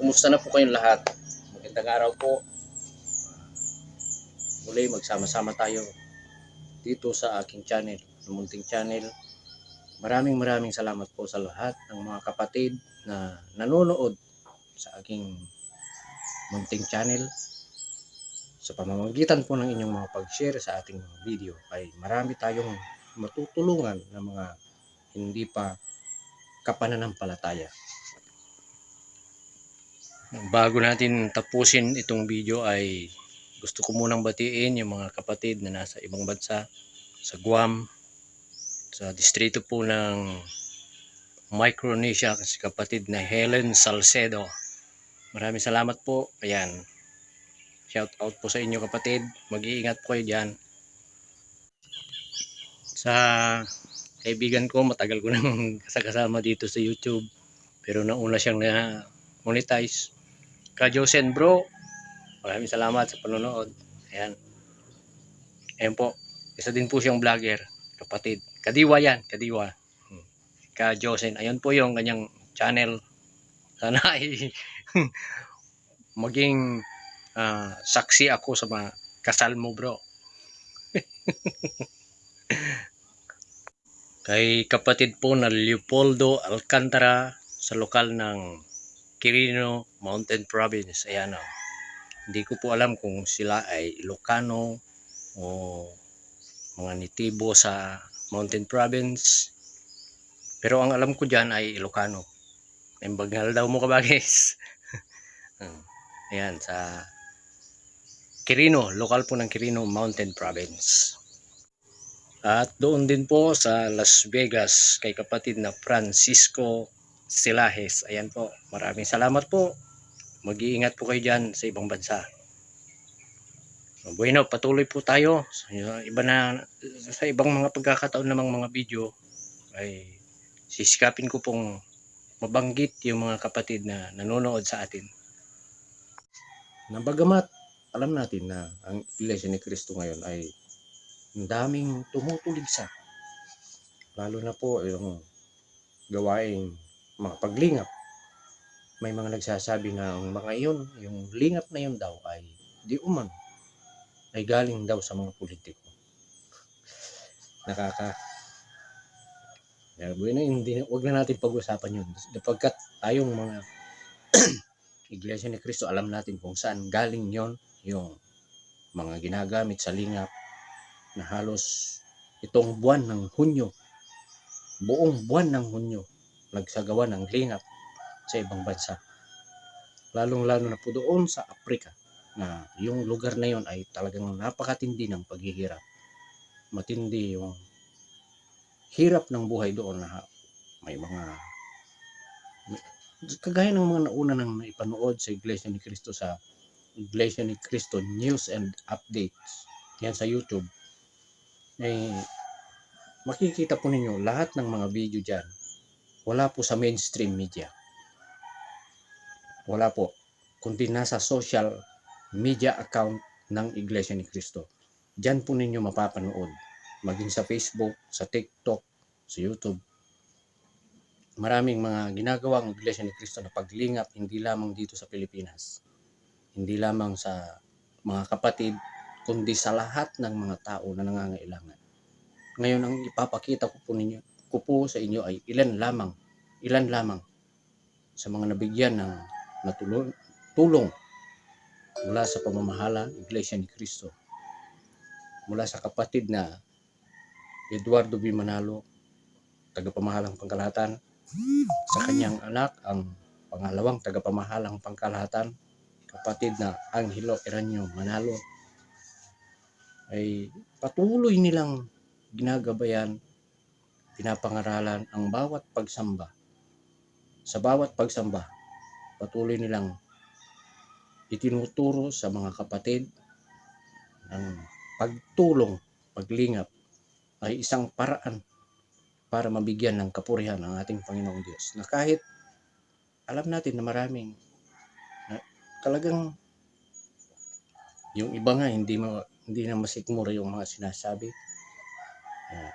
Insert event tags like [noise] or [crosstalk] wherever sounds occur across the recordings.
Kumusta na po kayong lahat? Magandang araw po. Muli magsama-sama tayo dito sa aking channel, Munting Channel. Maraming maraming salamat po sa lahat ng mga kapatid na nanonood sa aking Munting Channel. Sa pamamagitan po ng inyong mga pag-share sa ating mga video ay marami tayong matutulungan ng mga hindi pa kapananampalataya. Bago natin tapusin itong video ay gusto ko munang batiin yung mga kapatid na nasa ibang bansa sa Guam sa distrito po ng Micronesia kasi kapatid na Helen Salcedo. Maraming salamat po. Ayan. Shout out po sa inyo kapatid. Mag-iingat po kayo diyan. Sa kaibigan ko, matagal ko nang [laughs] kasama dito sa YouTube. Pero nauna siyang na monetize. Kajosen bro, maraming salamat sa panonood. Ayan. Ayan po. Isa din po siyang vlogger, kapatid. Kadiwa yan, kadiwa. Hmm. Ka Josen. Ayun po yung kanyang channel. Sana ay [laughs] maging ah, saksi ako sa mga kasal mo bro. [laughs] Kay kapatid po na Leopoldo Alcantara sa lokal ng Quirino Mountain Province. Ayan o. Hindi ko po alam kung sila ay Ilocano o mga nitibo sa Mountain Province. Pero ang alam ko dyan ay Ilocano. May bagnal daw mo kabagis. [laughs] Hmm. Ayan, sa Quirino, lokal po ng Quirino Mountain Province. At doon din po sa Las Vegas kay kapatid na Francisco Silahes. Ayan po, maraming salamat po. Mag-iingat po kayo dyan sa ibang bansa. Bueno, patuloy po tayo. Sa iba na sa ibang mga pagkakataon namang mga video ay sisikapin ko pong mabanggit yung mga kapatid na nanonood sa atin. Nabagamat alam natin na ang Iglesia ni Cristo ngayon ay ang daming tumutuligsa. Lalo na po yung gawaing mga paglingap. May mga nagsasabi na ang mga iyon, yung lingap na yun daw ay di uman ay galing daw sa mga politiko. Nakaka Kaya bueno, hindi, wag na natin pag-usapan yun. Dapagkat tayong mga [clears throat] Iglesia ni Cristo, alam natin kung saan galing yon yung mga ginagamit sa lingap na halos itong buwan ng Hunyo, buong buwan ng Hunyo, nagsagawa ng lingap sa ibang bansa. Lalong-lalo na po doon sa Afrika na yung lugar na yon ay talagang napakatindi ng paghihirap. Matindi yung hirap ng buhay doon na may mga kagaya ng mga nauna nang naipanood sa Iglesia ni Cristo sa Iglesia ni Cristo News and Updates yan sa YouTube eh makikita po ninyo lahat ng mga video dyan wala po sa mainstream media wala po kundi nasa social media account ng Iglesia ni Cristo dyan po ninyo mapapanood maging sa Facebook, sa TikTok, sa YouTube maraming mga ginagawa ng Iglesia ni Cristo na paglingap hindi lamang dito sa Pilipinas. Hindi lamang sa mga kapatid, kundi sa lahat ng mga tao na nangangailangan. Ngayon ang ipapakita ko po ninyo, ko po sa inyo ay ilan lamang, ilan lamang sa mga nabigyan ng natulong, tulong mula sa pamamahala ng Iglesia ni Cristo. Mula sa kapatid na Eduardo B. Manalo, tagapamahalang pangkalahatan, sa kanyang anak ang pangalawang tagapamahalang pangkalahatan kapatid na Angelo Eranio Manalo ay patuloy nilang ginagabayan pinapangaralan ang bawat pagsamba sa bawat pagsamba patuloy nilang itinuturo sa mga kapatid ng pagtulong paglingap ay isang paraan para mabigyan ng kapurihan ang ating Panginoong Diyos. Na kahit alam natin na maraming na talagang yung iba nga hindi ma, hindi na masikmura yung mga sinasabi. Uh,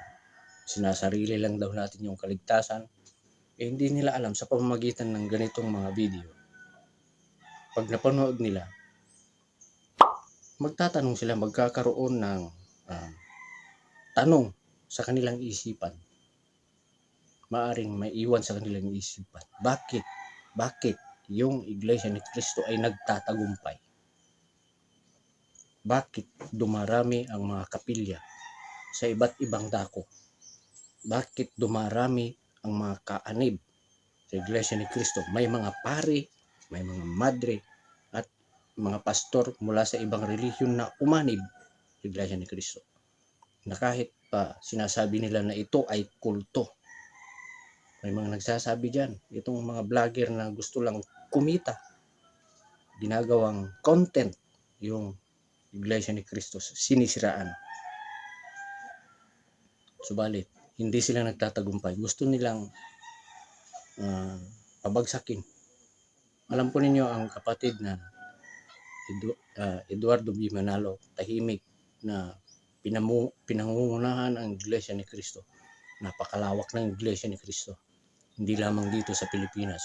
sinasarili lang daw natin yung kaligtasan. Eh, hindi nila alam sa pamamagitan ng ganitong mga video pag napanood nila, magtatanong sila, magkakaroon ng ah, tanong sa kanilang isipan. Maaring maiwan sa kanilang isipan. Bakit? Bakit yung Iglesia ni Cristo ay nagtatagumpay? Bakit dumarami ang mga kapilya sa iba't ibang dako? Bakit dumarami ang mga kaanib sa Iglesia ni Cristo? May mga pari, may mga madre, at mga pastor mula sa ibang relihiyon na umanib sa Iglesia ni Cristo. Na kahit pa sinasabi nila na ito ay kulto. May mga nagsasabi dyan, itong mga vlogger na gusto lang kumita, ginagawang content yung Iglesia ni Cristo, sinisiraan. Subalit, hindi sila nagtatagumpay. Gusto nilang ah, pabagsakin. Alam po ninyo ang kapatid na Edu- ah, Eduardo B. Manalo, tahimik na pinamu, pinangungunahan ang Iglesia ni Cristo. Napakalawak ng Iglesia ni Cristo. Hindi lamang dito sa Pilipinas.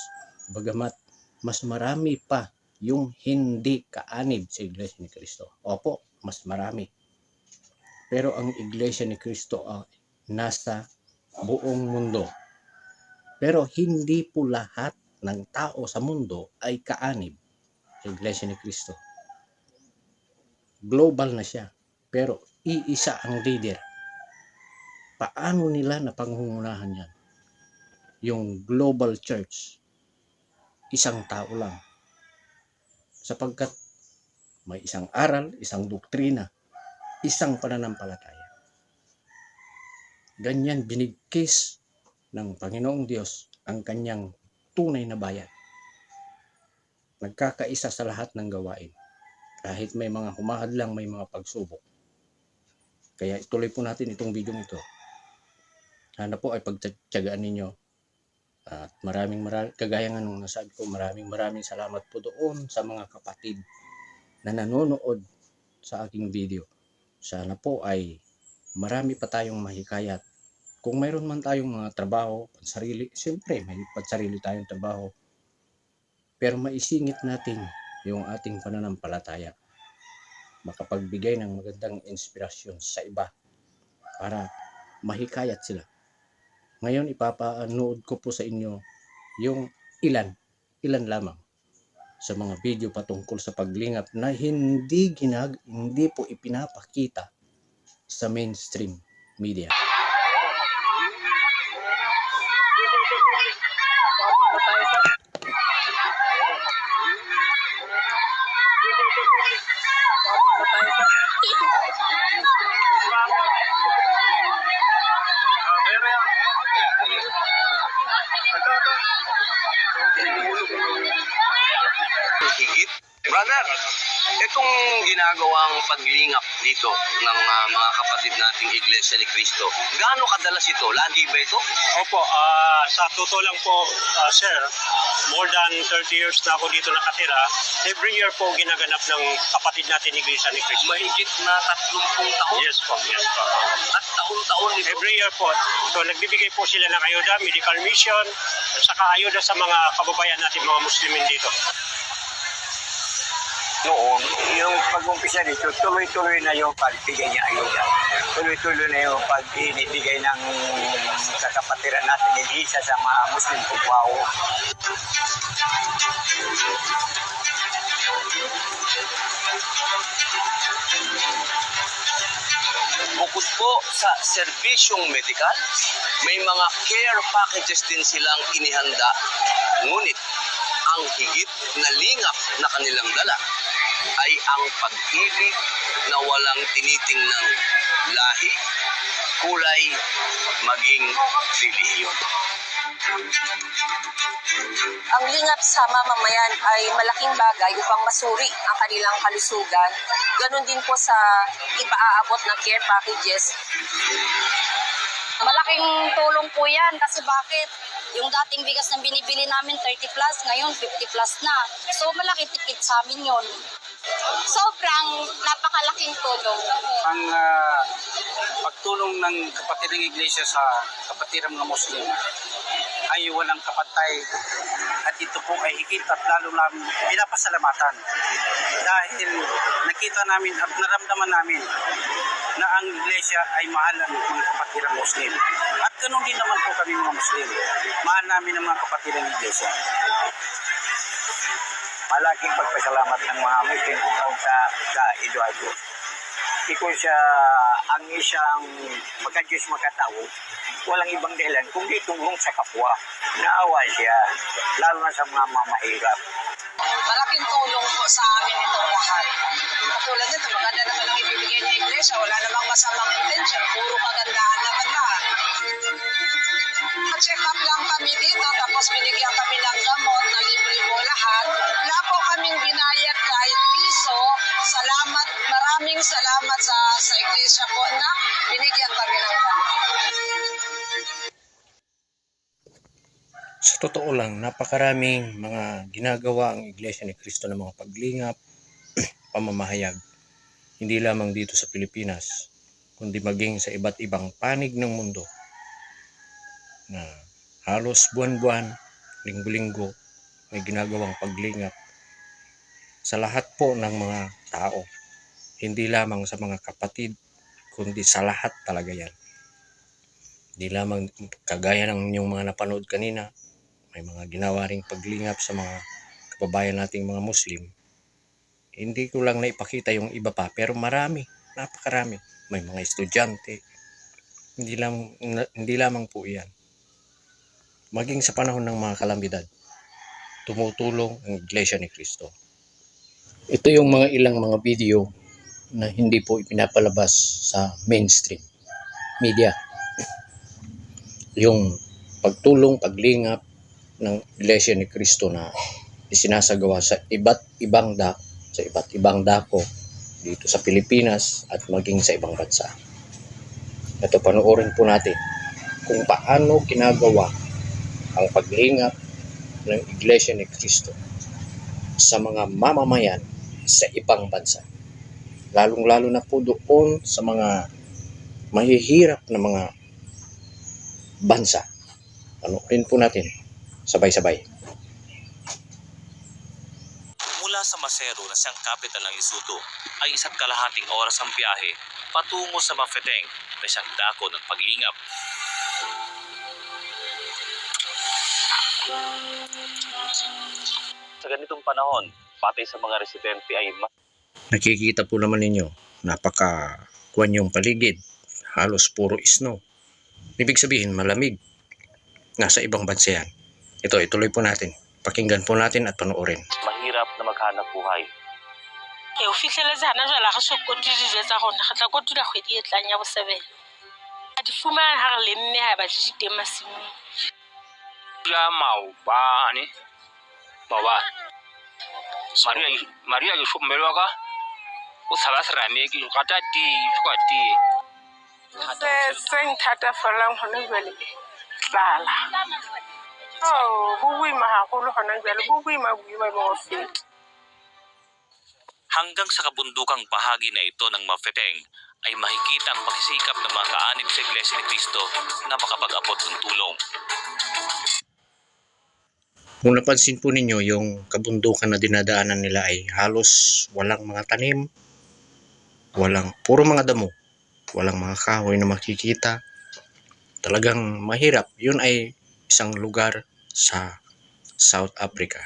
Bagamat mas marami pa yung hindi kaanib sa Iglesia ni Cristo. Opo, mas marami. Pero ang Iglesia ni Cristo ay nasa buong mundo. Pero hindi po lahat ng tao sa mundo ay kaanib sa Iglesia ni Cristo. Global na siya. Pero iisa ang leader. Paano nila napangungunahan yan? Yung global church. Isang tao lang. Sapagkat may isang aral, isang doktrina, isang pananampalataya. Ganyan binigkis ng Panginoong Diyos ang kanyang tunay na bayan. Nagkakaisa sa lahat ng gawain. Kahit may mga humahadlang, may mga pagsubok. Kaya ituloy po natin itong video ito. Sana po ay pagtyagaan ninyo. At maraming maraming, kagaya nga nung nasabi ko, maraming maraming salamat po doon sa mga kapatid na nanonood sa aking video. Sana po ay marami pa tayong mahikayat. Kung mayroon man tayong mga trabaho, pansarili, siyempre may pansarili tayong trabaho. Pero maisingit natin yung ating pananampalataya. Makapagbigay ng magandang inspirasyon sa iba para mahikayat sila. Ngayon ipapanood ko po sa inyo yung ilan, ilan lamang sa mga video patungkol sa paglingap na hindi ginag hindi po ipinapakita sa mainstream media. Ginagawang paglingap dito ng ah, mga kapatid nating Iglesia ni Cristo, gaano kadalas ito? Lagi ba ito? Opo, ah, sa totoo lang po, ah, sir, more than 30 years na ako dito nakatira. Every year po ginaganap ng kapatid natin Iglesia ni Cristo. Mahigit na 30 taon Yes po, yes po. at taon-taon ito. Every year po. So nagbibigay po sila ng ayuda, medical mission, at saka ayuda sa mga kababayan natin, mga Muslimin dito. Noon, yung pag-umpisa dito, tuloy-tuloy na yung pagbigay niya ayuda. Tuloy-tuloy na yung pagbibigay ng kakapatiran natin ni Isa sa mga Muslim Kumpao. Bukod po sa serbisyong medikal, may mga care packages din silang inihanda. Ngunit ang higit na lingap na kanilang dala ay ang pag-ibig na walang tinitingnang lahi, kulay, maging relihiyon. Ang lingap sa mamamayan ay malaking bagay upang masuri ang kanilang kalusugan. Ganon din po sa ipaaabot ng care packages. Malaking tulong po yan kasi bakit? Yung dating bigas na binibili namin 30 plus, ngayon 50 plus na. So malaki tipid sa amin yun. Sobrang napakalaking tulong. ang ah, pagtulong ng kapatid ng iglesia sa kapatiran mga Muslim ay walang kapantay at ito po ay higit at lalo namin pinapasalamatan dahil nakita namin at naramdaman namin na ang iglesia ay mahal ang mga kapatirang Muslim. At ganun din naman po kami mga Muslim. Mahal namin ang mga kapatirang iglesia. Malaking pagpasalamat ng mga Muslim tungkol sa, sa Eduardo. Ikaw siya ang isang magka-Diyos makatao, walang ibang dahilan kundi tungkol sa kapwa. Naawa siya, lalo na sa mga mamahirap. Malaking tulong po sa amin itong lahat. Katulad nito, maganda naman ang ibibigay ng iglesia. Wala namang masamang intention. Puro kagandahan naman lahat. Check up lang kami dito, tapos binigyan kami totoo lang, napakaraming mga ginagawa ang Iglesia ni Cristo ng mga paglingap, [clears throat] pamamahayag. Hindi lamang dito sa Pilipinas, kundi maging sa iba't ibang panig ng mundo na halos buwan-buwan, linggo-linggo, may ginagawang paglingap sa lahat po ng mga tao. Hindi lamang sa mga kapatid, kundi sa lahat talaga yan. Hindi lamang kagaya ng inyong mga napanood kanina, may mga ginawa ring paglingap sa mga kababayan nating mga Muslim. Hindi ko lang naipakita yung iba pa, pero marami, napakarami. May mga estudyante. Hindi lang hindi lamang po 'yan. Maging sa panahon ng mga kalamidad, tumutulong ang Iglesia ni Cristo. Ito yung mga ilang mga video na hindi po ipinapalabas sa mainstream media. Yung pagtulong, paglingap, ng Iglesia ni Cristo na isinasagawa sa iba't ibang dak sa iba't ibang dako dito sa Pilipinas at maging sa ibang bansa. Ito panoorin po natin kung paano ginagawa ang paglingap ng Iglesia ni Cristo sa mga mamamayan sa ibang bansa. Lalong-lalo na po doon sa mga mahihirap na mga bansa. Panoorin po natin sabay-sabay. Mula sa Masero na siyang kapital ng Lesotho ay isa't kalahating oras ang biyahe patungo sa Mafeteng na siyang dako ng paglingap. Sa ganitong panahon, pati sa mga residente ay mas Nakikita po naman ninyo, napaka kuwan yung paligid. Halos puro snow. Ibig sabihin, malamig. Nasa ibang bansa yan. Ito, ituloy po natin. Pakinggan po natin at panoorin. mahirap na maghanap buhay. e o fitlheletse gana jala re so kotile dijo tsa rona. Re tla kotula kgwedi e tlang ya bo seven a di fumana ga re lemme ga e batle di teng masimong. Ya maobane maobane maria maria ke šomelo wa ka o tshaba serame ke gata tee kwa tee. Se nthatafelang gone jale tlala Hanggang sa kabundukang bahagi na ito ng Mafeteng ay makikita ang pakisikap ng mga kaanib sa Iglesia ni Cristo na makapag-abot ng tulong. Kung napansin po ninyo, yung kabundukan na dinadaanan nila ay halos walang mga tanim, walang, puro mga damo, walang mga kahoy na makikita. Talagang mahirap. Yun ay isang lugar sa South Africa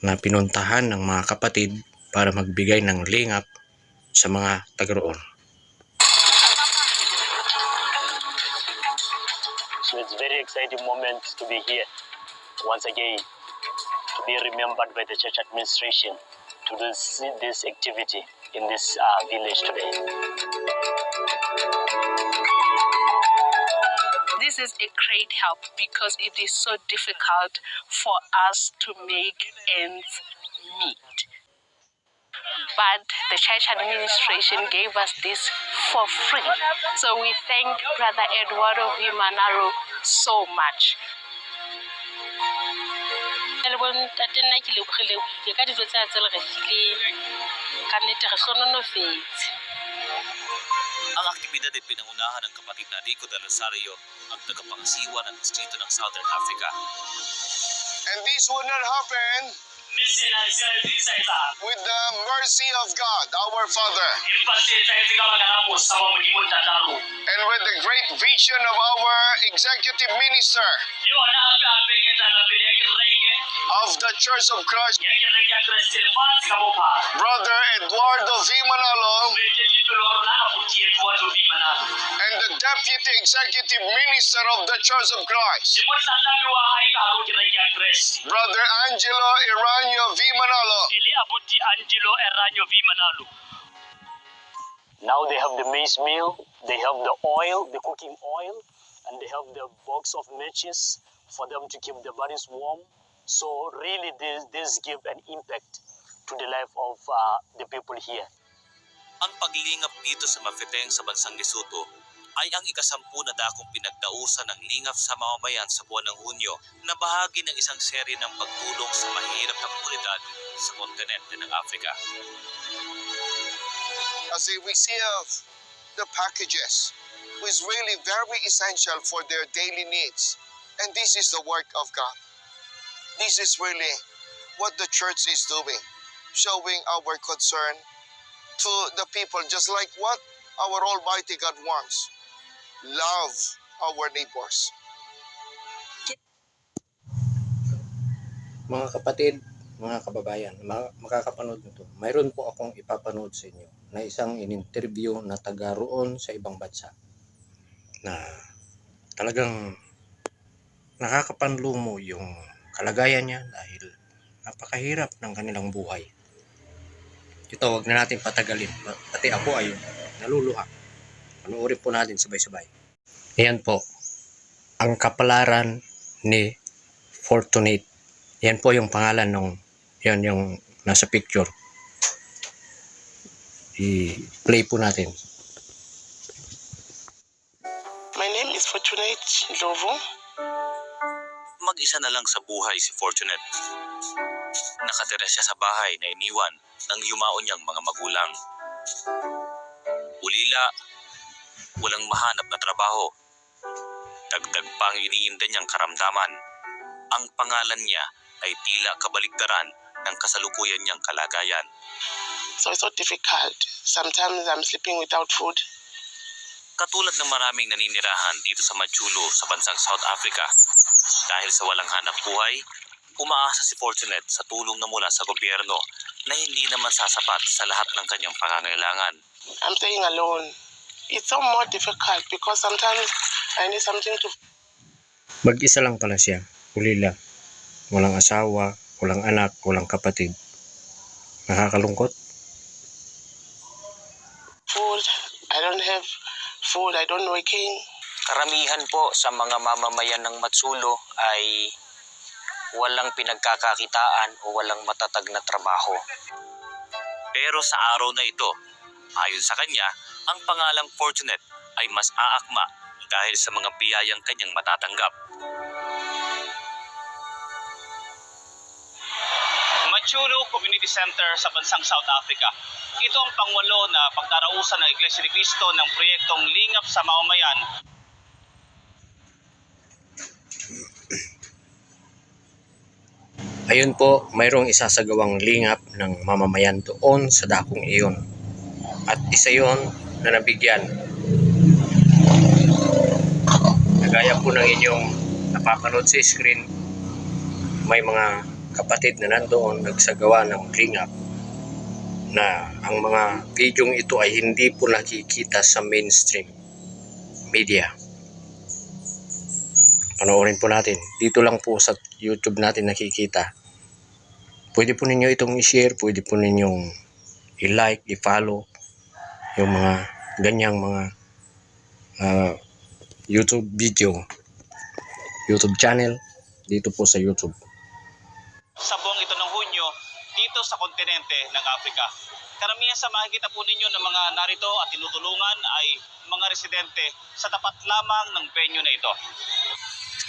na pinuntahan ng mga kapatid para magbigay ng lingap sa mga taga-roon. so it's very exciting moment to be here once again to be remembered by the church administration to do this, this activity in this uh, village today is a great help because it is so difficult for us to make ends meet. But the church administration gave us this for free. So we thank Brother Eduardo Vimanaro so much. ka tse le re ka nnete re Ang aktibidad ay pinangunahan ng kapatid na Rico del Rosario, ang tagapangasiwa ng distrito ng Southern Africa. And this would not happen with the mercy of God, our Father, and with the great vision of our executive minister of the Church of Christ, Brother Eduardo V. Manalo, and the Deputy Executive Minister of the Church of Christ, Brother Angelo Iranio V. Manalo. Now they have the maize meal, they have the oil, the cooking oil, and they have the box of matches for them to keep the bodies warm. So really, this, this give an impact to the life of uh, the people here. Ang paglingap dito sa Mafeteng sa bansang Lesotho ay ang ikasampu na dakong pinagdausan ng lingap sa mamamayan sa buwan ng Hunyo na bahagi ng isang serye ng pagtulong sa mahirap na komunidad sa kontinente ng Afrika. as they receive the packages, which is really very essential for their daily needs. And this is the work of God. This is really what the church is doing, showing our concern to the people, just like what our Almighty God wants. Love our neighbors. Mga kapatid, mga kababayan, makakapanood nito. Mayroon po akong ipapanood sa inyo na isang in-interview na taga roon sa ibang bansa na talagang nakakapanlumo yung kalagayan niya dahil napakahirap ng kanilang buhay. Ito, wag na natin patagalin. Pati ako ay naluluha. Panoorin po natin sabay-sabay. Ayan po, ang kapalaran ni Fortunate yan po yung pangalan nung yan yung nasa picture. I-play po natin. My name is Fortunate Ndlovu. Mag-isa na lang sa buhay si Fortunate. Nakatira siya sa bahay na iniwan ng yumaon niyang mga magulang. Ulila, walang mahanap na trabaho. Dagdag pang iniinda niyang karamdaman. Ang pangalan niya ay tila kabaligtaran ng kasalukuyan niyang kalagayan. So it's so difficult. Sometimes I'm sleeping without food. Katulad ng maraming naninirahan dito sa Machulo sa bansang South Africa. Dahil sa walang hanap buhay, umaasa si Fortunate sa tulong na mula sa gobyerno na hindi naman sasapat sa lahat ng kanyang pangangailangan. I'm staying alone. It's so more difficult because sometimes I need something to Mag-isa lang pala siya. Ulila. Walang asawa, walang anak, walang kapatid. Nakakalungkot. food. I don't have food. I don't working. Karamihan po sa mga mamamayan ng Matsulo ay walang pinagkakakitaan o walang matatag na trabaho. Pero sa araw na ito, ayon sa kanya, ang pangalang Fortunate ay mas aakma dahil sa mga biyayang kanyang matatanggap. Machulo Community Center sa bansang South Africa. Ito ang pangwalo na pagdarausan ng Iglesia ni Cristo ng proyektong Lingap sa Mamamayan Ayun po, mayroong isasagawang lingap ng mamamayan doon sa dakong iyon. At isa yon na nabigyan. Nagaya po ng inyong napapanood sa screen, may mga kapatid na nandoon nagsagawa ng lingap na ang mga videong ito ay hindi po nakikita sa mainstream media. Panoorin po natin. Dito lang po sa YouTube natin nakikita. Pwede po ninyo itong i-share, pwede po ninyong i-like, i-follow yung mga ganyang mga ah, YouTube video, YouTube channel dito po sa YouTube. sa buong ito ng Hunyo dito sa kontinente ng Afrika. Karamihan sa makikita po ninyo ng mga narito at tinutulungan ay mga residente sa tapat lamang ng venue na ito.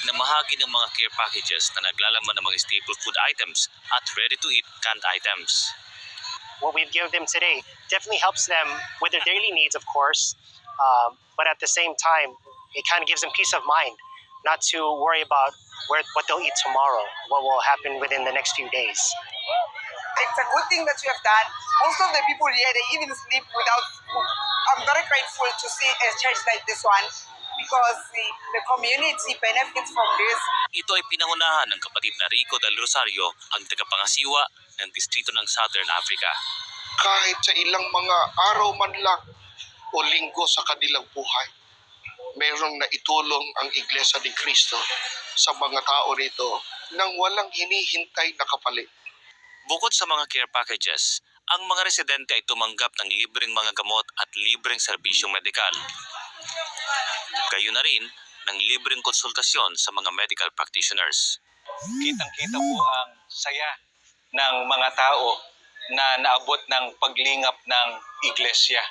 Namahagi ng mga care packages na naglalaman ng mga staple food items at ready-to-eat canned items. what we give them today definitely helps them with their daily needs, of course, Um, but at the same time, it kind of gives them peace of mind not to worry about where, what they'll eat tomorrow, what will happen within the next few days. It's a good thing that you have done. Most of the people here, they even sleep without food. I'm very grateful to see a church like this one because the, the community benefits from this. Ito ay pinangunahan ng kapatid na Rico del Rosario, ang tagapangasiwa ng distrito ng Southern Africa. Kahit sa ilang mga araw man lang o linggo sa kanilang buhay, mayroong naitulong ang Iglesia ni Cristo sa mga tao rito nang walang hinihintay na kapalit. Bukod sa mga care packages, ang mga residente ay tumanggap ng libreng mga gamot at libreng serbisyong medikal. Gayon na rin ng libreng konsultasyon sa mga medical practitioners. kitang-kita po ang saya ng mga tao na naabot ng paglingap ng iglesia.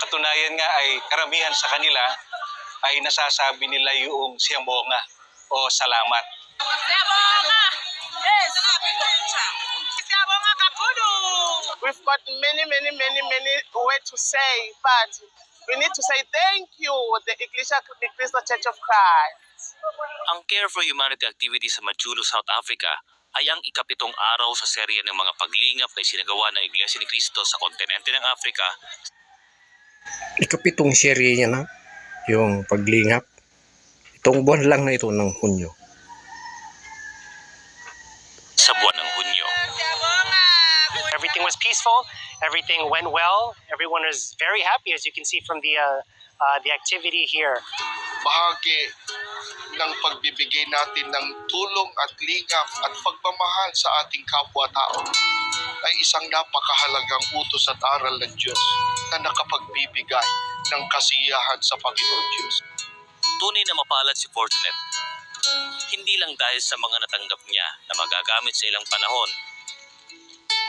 Katunayan nga ay karamihan sa kanila ay nasasabi nila yung siyamonga o salamat. We've got many, many, many, many words to say, but we need to say thank you, the Iglesia the Cristo Church of Christ. Ang Care for Humanity activity sa Majulo, South Africa ay ang ikapitong araw sa serye ng mga paglingap na isinagawa ng Iglesia ni Cristo sa kontinente ng Afrika Ikapitong serye niya na yung paglingap. Itong buwan lang na ito ng Hunyo. sa buwan ng Hunyo. Everything was peaceful. Everything went well. Everyone was very happy, as you can see from the uh, uh, the activity here. Bahagi ng pagbibigay natin ng tulong at lingap at pagmamahal sa ating kapwa-tao ay isang napakahalagang utos at aral ng Diyos na nakapagbibigay ng kasiyahan sa Panginoon Diyos. Tunay na mapalad si Fortunet. Hindi lang dahil sa mga natanggap niya na magagamit sa ilang panahon,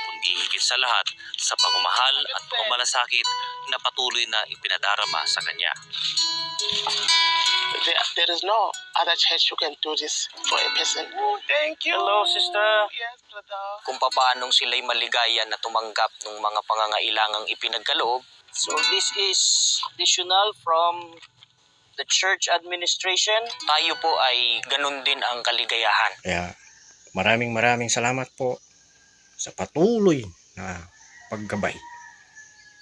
kundi higit sa lahat sa pagmamahal at pagmamalasakit na patuloy na ipinadarama sa kanya. There, there is no other church who can do this for a person. Thank you. Hello, sister. Yes, brother. Kung papaanong sila'y maligaya na tumanggap ng mga pangangailangang ipinagkaloob. So this is additional from the church administration. Tayo po ay ganun din ang kaligayahan. Kaya maraming maraming salamat po sa patuloy na paggabay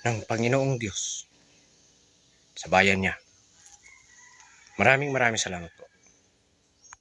ng Panginoong Diyos sa bayan niya. Maraming maraming salamat po.